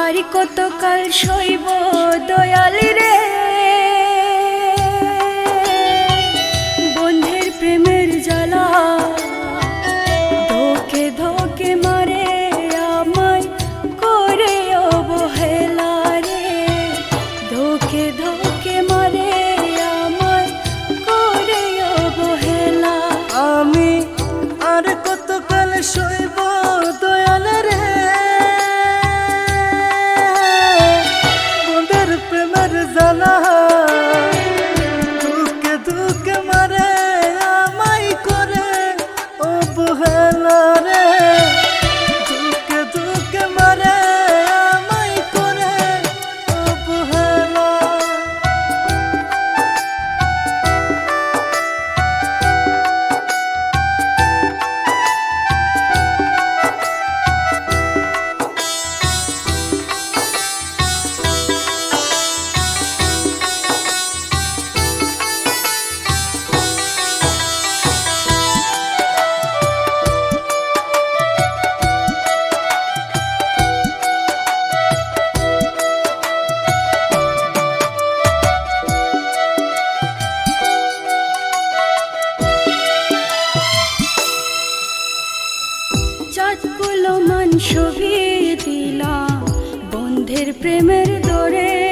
আর কত কাল সইব দয়াল রে? ছবি দিলা বন্ধের প্রেমের দরে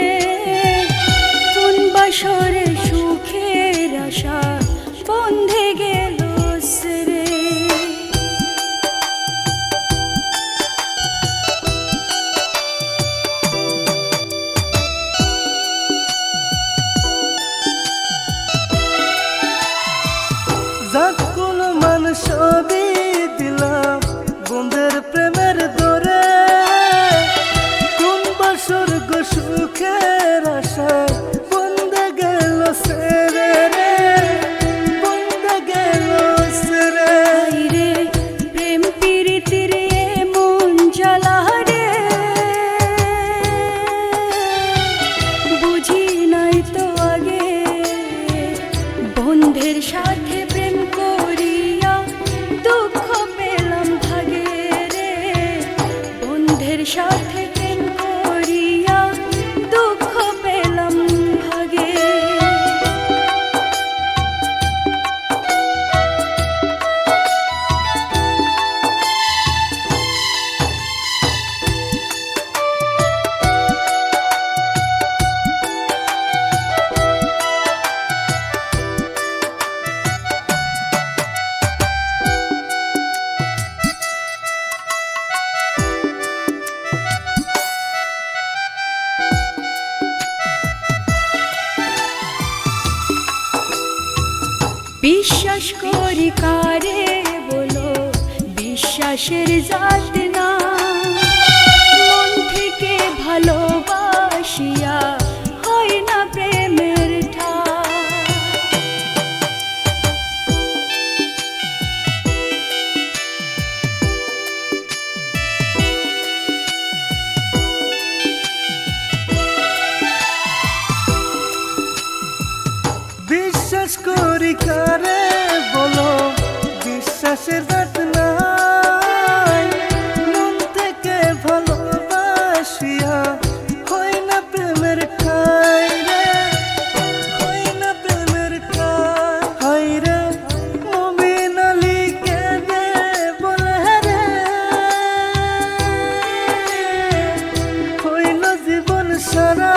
shine. বিশ্বাস করি কারে বলো? বিশ্বাসের জাত না। মন থেকে ভালোবাসিয়া দেশের রাত নাই মন থেকে ভালোবাসিয়া, হয় না প্রেমের ঠাই রে হয় না প্রেমের ঠাই রে মমিন আলী কেঁদে বলে রে। হইল জীবন সারা